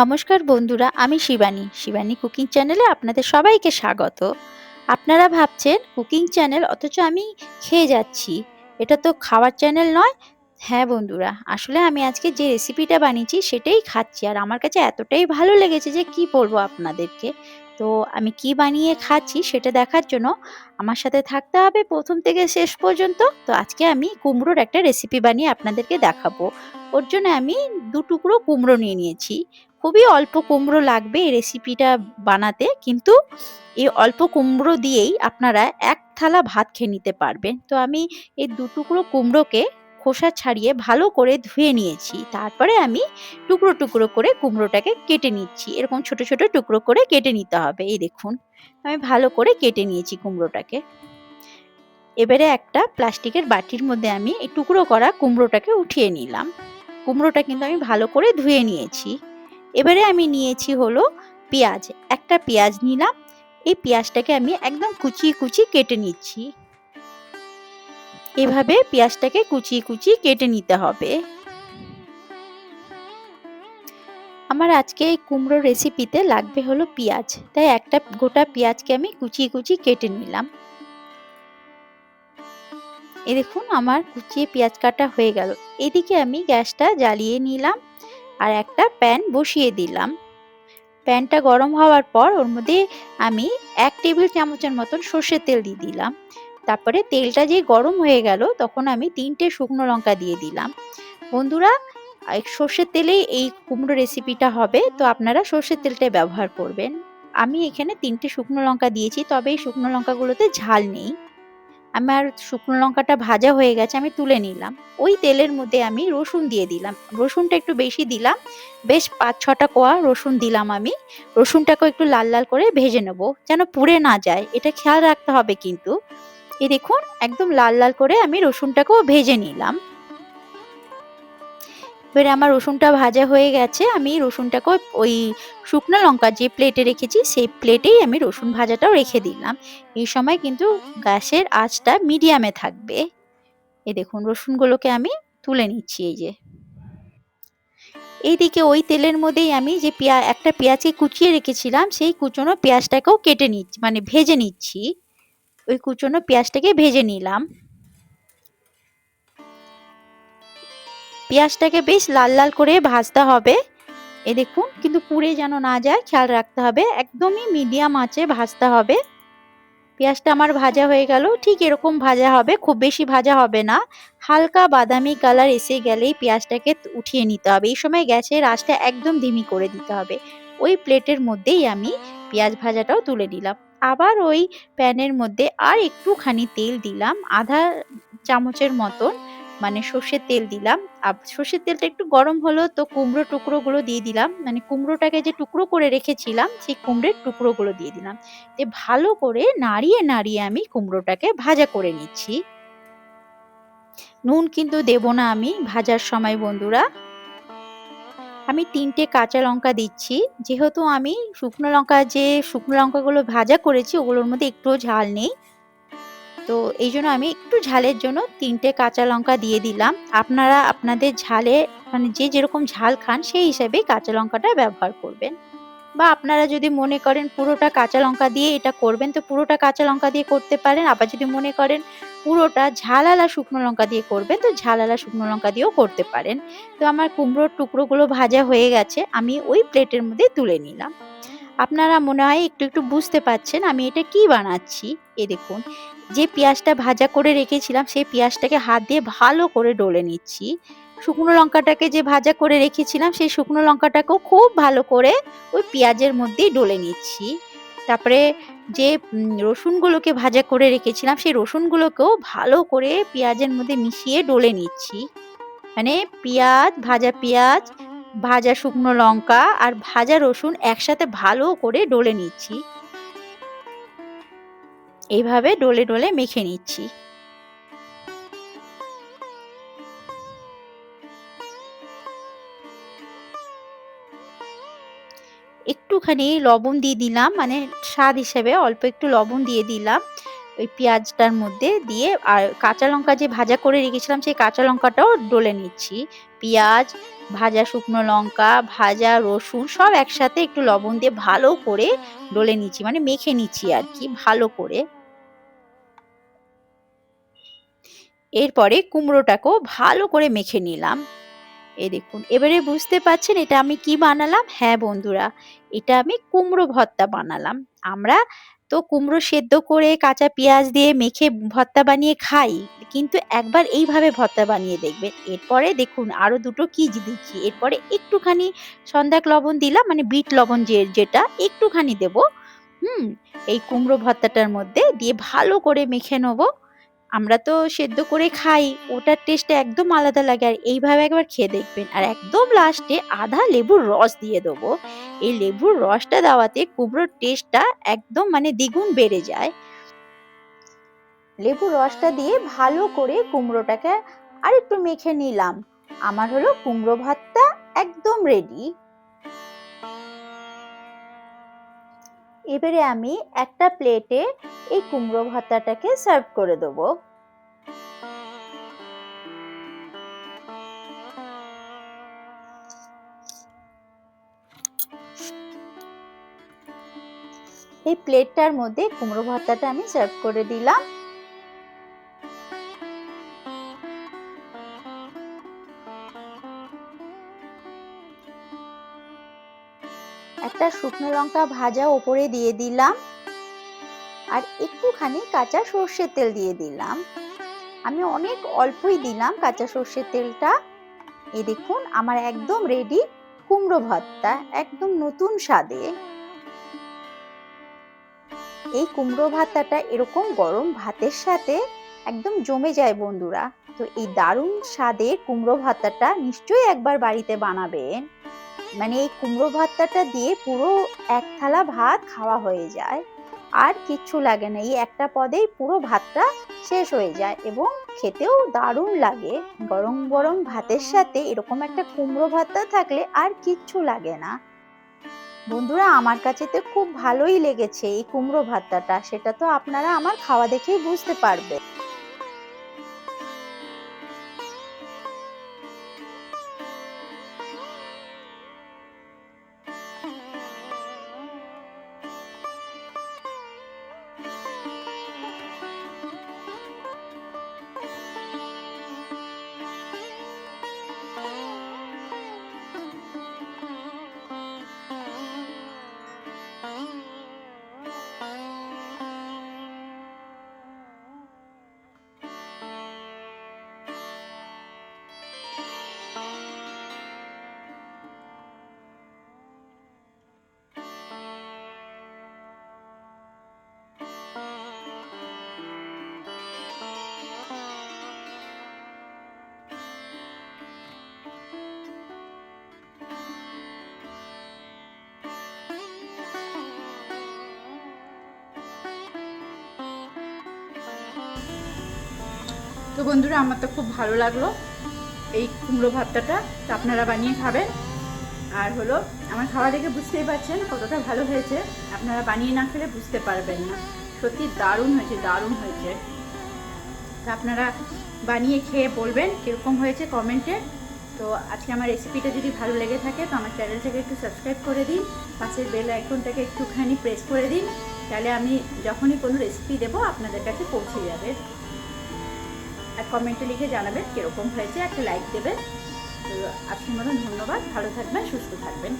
নমস্কার বন্ধুরা, আমি শিবানী। শিবানী কুকিং চ্যানেলে আপনাদের সবাইকে স্বাগত। আপনারা ভাবছেন কুকিং চ্যানেল, অথচ আমি খেয়ে যাচ্ছি। এটা তো খাওয়ার চ্যানেল নয় হ্যাঁ বন্ধুরা, আসলে আমি আজকে যে রেসিপিটা বানিয়েছি সেটাই খাচ্ছি। আর আমার কাছে এতটাই ভালো লেগেছে যে কি বলব আপনাদেরকে। তো আমি কি বানিয়ে খাচ্ছি সেটা দেখার জন্য আমার সাথে থাকতে হবে প্রথম থেকে শেষ পর্যন্ত। তো আজকে আমি কুমড়োর একটা রেসিপি বানিয়ে আপনাদেরকে দেখাবো। ওর জন্য আমি দু টুকরো কুমড়ো নিয়ে নিয়েছি। খুবই অল্প কুমড়ো লাগবে এই রেসিপিটা বানাতে, কিন্তু এই অল্প কুমড়ো দিয়েই আপনারা এক থালা ভাত খেয়ে নিতে পারবেন। তো আমি এই দু টুকরো কুমড়োকে খোসা ছাড়িয়ে ভালো করে ধুয়ে নিয়েছি। তারপরে আমি টুকরো টুকরো করে কুমড়োটাকে কেটে নিচ্ছি। এরকম ছোট ছোট টুকরো করে কেটে নিতে হবে, এই দেখুন। আমি ভালো করে কেটে নিয়েছি কুমড়োটাকে। এবারে একটা প্লাস্টিকের বাটির মধ্যে আমি এই টুকরো করা কুমড়োটাকে উঠিয়ে নিলাম। কুমড়োটা কিন্তু আমি ভালো করে ধুয়ে নিয়েছি। এবারে আমি নিয়েছি হলো পেঁয়াজ। একটা পেঁয়াজ নিলাম। এই পেঁয়াজটাকে আমি একদম কুচিয়ে কুচিয়ে কেটে নিচ্ছি। এভাবে পেঁয়াজটাকে কুচিয়ে কুচিয়ে কেটে নিতে হবে। আমার আজকে এই কুমড়ো রেসিপিতে লাগবে হলো পেঁয়াজ। তাই একটা গোটা পেঁয়াজকে আমি কুচিয়ে কুচিয়ে কেটে নিলাম। এ দেখুন, আমার কুচিয়ে পেঁয়াজ কাটা হয়ে গেল। এদিকে আমি গ্যাসটা জ্বালিয়ে নিলাম আর একটা প্যান বসিয়ে দিলাম। প্যানটা গরম হওয়ার পর ওর মধ্যে আমি এক টেবিল চামচের মতন সর্ষের তেল দিয়ে দিলাম। তারপরে তেলটা যে গরম হয়ে গেল, তখন আমি তিনটে শুকনো লঙ্কা দিয়ে দিলাম। বন্ধুরা সর্ষের তেলেই এই কুমড়ো রেসিপিটা হবে, তো আপনারা সর্ষের তেলটা ব্যবহার করবেন। আমি এখানে তিনটে শুকনো লঙ্কা দিয়েছি, তবে এই শুকনো লঙ্কাগুলোতে ঝাল নেই। আমার শুকনো লঙ্কাটা ভাজা হয়ে গেছে, আমি তুলে নিলাম। ওই তেলের মধ্যে আমি রসুন দিয়ে দিলাম। রসুনটা একটু বেশি দিলাম। বেশ পাঁচ ছটা কোয়া রসুন দিলাম আমি। রসুনটাকেও একটু লাল লাল করে ভেজে নেব, যেন পুড়ে না যায়। এটা খেয়াল রাখতে হবে কিন্তু। এই দেখুন, একদম লাল লাল করে আমি রসুনটাকেও ভেজে নিলাম। এবারে আমার রসুনটা ভাজা হয়ে গেছে, আমি রসুনটাকে ওই শুকনো লঙ্কা যে প্লেটে রেখেছি, সেই প্লেটেই আমি রসুন ভাজাটাও রেখে দিলাম। এই সময় কিন্তু গ্যাসের আঁচটা মিডিয়ামে থাকবে। এই দেখুন, রসুনগুলোকে আমি তুলে নিচ্ছি এই যে। এইদিকে ওই তেলের মধ্যেই আমি যে পেঁয়া, একটা পেঁয়াজকে কুচিয়ে রেখেছিলাম, সেই কুচনো পেঁয়াজটাকেও কেটে নিচ্ছি মানে ভেজে নিচ্ছি। ওই কুচনো পেঁয়াজটাকে ভেজে নিলাম। পেঁয়াজটাকে বেশ লাল লাল করে ভাজতে হবে। এ দেখুন, কিন্তু পুড়ে যেন না যায়, খেয়াল রাখতে হবে। একদমই মিডিয়াম আঁচে ভাজতে হবে। পেঁয়াজটা আমার ভাজা হয়ে গেল। ঠিক এরকম ভাজা হবে, খুব বেশি ভাজা হবে না। হালকা বাদামি কালার এসে গেলেই পেঁয়াজটাকে উঠিয়ে নিতে হবে। এই সময় গ্যাসের আঁচটা একদম ধিমি করে দিতে হবে। ওই প্লেটের মধ্যেই আমি পেঁয়াজ ভাজাটাও তুলে নিলাম। আবার ওই প্যানের মধ্যে আর একটুখানি তেল দিলাম, আধা চামচের মতন মানে সর্ষের তেল দিলাম। আর সর্ষের তেলটা একটু গরম হলো তো কুমড়ো টুকরোগুলো দিয়ে দিলাম। মানে কুমড়োটাকে যে টুকরো করে রেখেছিলাম, সেই কুমড়োর টুকরোগুলো দিয়ে দিলাম। তে ভালো করে নাড়িয়ে নাড়িয়ে আমি কুমড়োটাকে ভাজা করে নিচ্ছি। নুন কিন্তু দেব না আমি ভাজার সময়, বন্ধুরা। আমি তিনটে কাঁচা লঙ্কা দিচ্ছি। যেহেতু আমি শুকনো লঙ্কা, যে শুকনো লঙ্কাগুলো ভাজা করেছি, ওগুলোর মধ্যে একটুও ঝাল নেই। তো এই জন্য আমি একটু ঝালের জন্য তিনটে কাঁচা লঙ্কা দিয়ে দিলাম। আপনারা আপনাদের ঝালে মানে যে যেরকম ঝাল খান, সেই হিসাবেই কাঁচা লঙ্কাটা ব্যবহার করবেন। বা আপনারা যদি মনে করেন পুরোটা কাঁচা লঙ্কা দিয়ে এটা করবেন, তো পুরোটা কাঁচা লঙ্কা দিয়ে করতে পারেন। আবার যদি মনে করেন পুরোটা ঝালালা শুকনো লঙ্কা দিয়ে করবেন তো ঝালালা শুকনো লঙ্কা দিয়েও করতে পারেন। তো আমার কুমড়োর টুকরোগুলো ভাজা হয়ে গেছে, আমি ওই প্লেটের মধ্যে তুলে নিলাম। আপনারা মনে হয় একটু একটু বুঝতে পাচ্ছেন আমি এটা কি বানাচ্ছি। এ দেখুন, যে পেঁয়াজটা ভাজা করে রেখেছিলাম, সেই পেঁয়াজটাকে হাত দিয়ে ভালো করে ডলে নিচ্ছি। শুকনো লঙ্কাটাকে যে ভাজা করে রেখেছিলাম, সেই শুকনো লঙ্কাটাকেও খুব ভালো করে ওই পেঁয়াজের মধ্যেই ডলে নিচ্ছি। তারপরে যে রসুনগুলোকে ভাজা করে রেখেছিলাম, সেই রসুনগুলোকেও ভালো করে পেঁয়াজের মধ্যে মিশিয়ে ডলে নিচ্ছি। মানে পেঁয়াজ, ভাজা পেঁয়াজ, ভাজা শুকনো লঙ্কা আর ভাজা রসুন একসাথে ভালো করে ডলে নিচ্ছি। এইভাবে ডলে ডলে মেখে নিচ্ছি। একটুখানি লবণ দিয়ে দিলাম মানে স্বাদ হিসেবে অল্প একটু লবণ দিয়ে দিলাম। ওই পেঁয়াজটার মধ্যে দিয়ে, আর কাঁচা লঙ্কা যে ভাজা করে রেখেছিলাম, সেই কাঁচা লঙ্কাটাও ডলে নিচ্ছি। পেঁয়াজ, ভাজা শুকনো লঙ্কা, ভাজা রসুন সব একসাথে একটু লবণ দিয়ে ভালো করে ডলে নিচ্ছি মানে মেখে নিচ্ছি আর কি, ভালো করে। এরপরে কুমড়োটাকেও ভালো করে মেখে নিলাম। এই দেখুন, এবারে বুঝতে পারছেন এটা আমি কি বানালাম? হ্যাঁ বন্ধুরা, এটা আমি কুমড়ো ভর্তা বানালাম। আমরা তো কুমড়ো সেদ্ধ করে কাঁচা পেঁয়াজ দিয়ে মেখে ভর্তা বানিয়ে খাই, কিন্তু একবার এইভাবে ভর্তা বানিয়ে দেখবেন। এরপরে দেখুন আরও দুটো কি দিচ্ছি। এরপরে একটুখানি সন্ধ্যাক লবণ দিলাম মানে বিট লবণ যে, যেটা একটুখানি দেব। হুম, এই কুমড়ো ভর্তাটার মধ্যে দিয়ে ভালো করে মেখে নেব। আমরা তো সেদ্ধ করে খাই, ওটার টেস্ট একদম আলাদা লাগে। আর এইভাবে একবার খেয়ে দেখবেন। আর একদম লাস্টে আধা লেবুর রস দিয়ে দেবো। এই লেবুর রসটা দেওয়াতে কুমড়োর টেস্টটা একদম মানে দ্বিগুণ বেড়ে যায়। লেবুর রসটা দিয়ে ভালো করে কুমড়োটাকে আর একটু মেখে নিলাম। আমার হলো কুমড়ো ভাতটা একদম রেডি এবারে আমি একটা প্লেটে এই কুমড়ো ভর্তাটাকে সার্ভ করে দেবো। এই প্লেটটার মধ্যে কুমড়ো ভর্তাটা আমি সার্ভ করে দিলাম। একটা শুকনো লঙ্কা ভাজা ওপরে দিয়ে দিলাম। আর একটুখানি কাঁচা সর্ষের তেল দিয়ে দিলাম। আমি অনেক অল্পই দিলাম কাঁচা সর্ষের তেলটা। এই দেখুন, আমার একদম রেডি কুমড়ো ভর্তা, একদম নতুন স্বাদে। এই কুমড়ো ভর্তাটা এরকম গরম ভাতের সাথে একদম জমে যায় বন্ধুরা। তো এই দারুণ স্বাদের কুমড়ো ভর্তাটা নিশ্চয়ই একবার বাড়িতে বানাবেন। মানে এই কুমড়ো ভর্তাটা দিয়ে পুরো এক থালা ভাত খাওয়া হয়ে যায়। আর কিচ্ছু লাগে না। এই একটা পদেই পুরো ভাতটা শেষ হয়ে যায় এবং খেতেও দারুণ লাগে। গরম গরম ভাতের সাথে এরকম একটা কুমড়ো ভাতটা থাকলে আর কিচ্ছু লাগে না। বন্ধুরা, আমার কাছে তো খুব ভালোই লেগেছে এই কুমড়ো ভাতটা সেটা তো আপনারা আমার খাওয়া দেখেই বুঝতে পারবে তো বন্ধুরা, আমার তো খুব ভালো লাগল এই কুমড়ো ভর্তাটা তো আপনারা বানিয়ে খাবেন। আর হলো, আমার খাওয়া দেখে বুঝতেই পারছেন কতটা ভালো হয়েছে। আপনারা বানিয়ে না খেলে বুঝতে পারবেন না। সত্যি দারুণ হয়েছে দারুণ হয়েছে। তা আপনারা বানিয়ে খেয়ে বলবেন কীরকম হয়েছে কমেন্টে। তো আজকে আমার রেসিপিটা যদি ভালো লেগে থাকে, তো আমার চ্যানেলটাকে একটু সাবস্ক্রাইব করে দিন। পাশের বেল আইকনটাকে একটুখানি প্রেস করে দিন। তাহলে আমি যখনই কোনো রেসিপি দেবো, আপনাদের কাছে পৌঁছে যাবে। কমেন্টে লিখে জানাবেন কীরকম হয়েছে, একটা লাইক দেবেন। তো আজকের মতন ধন্যবাদ, ভালো থাকবেন, সুস্থ থাকবেন।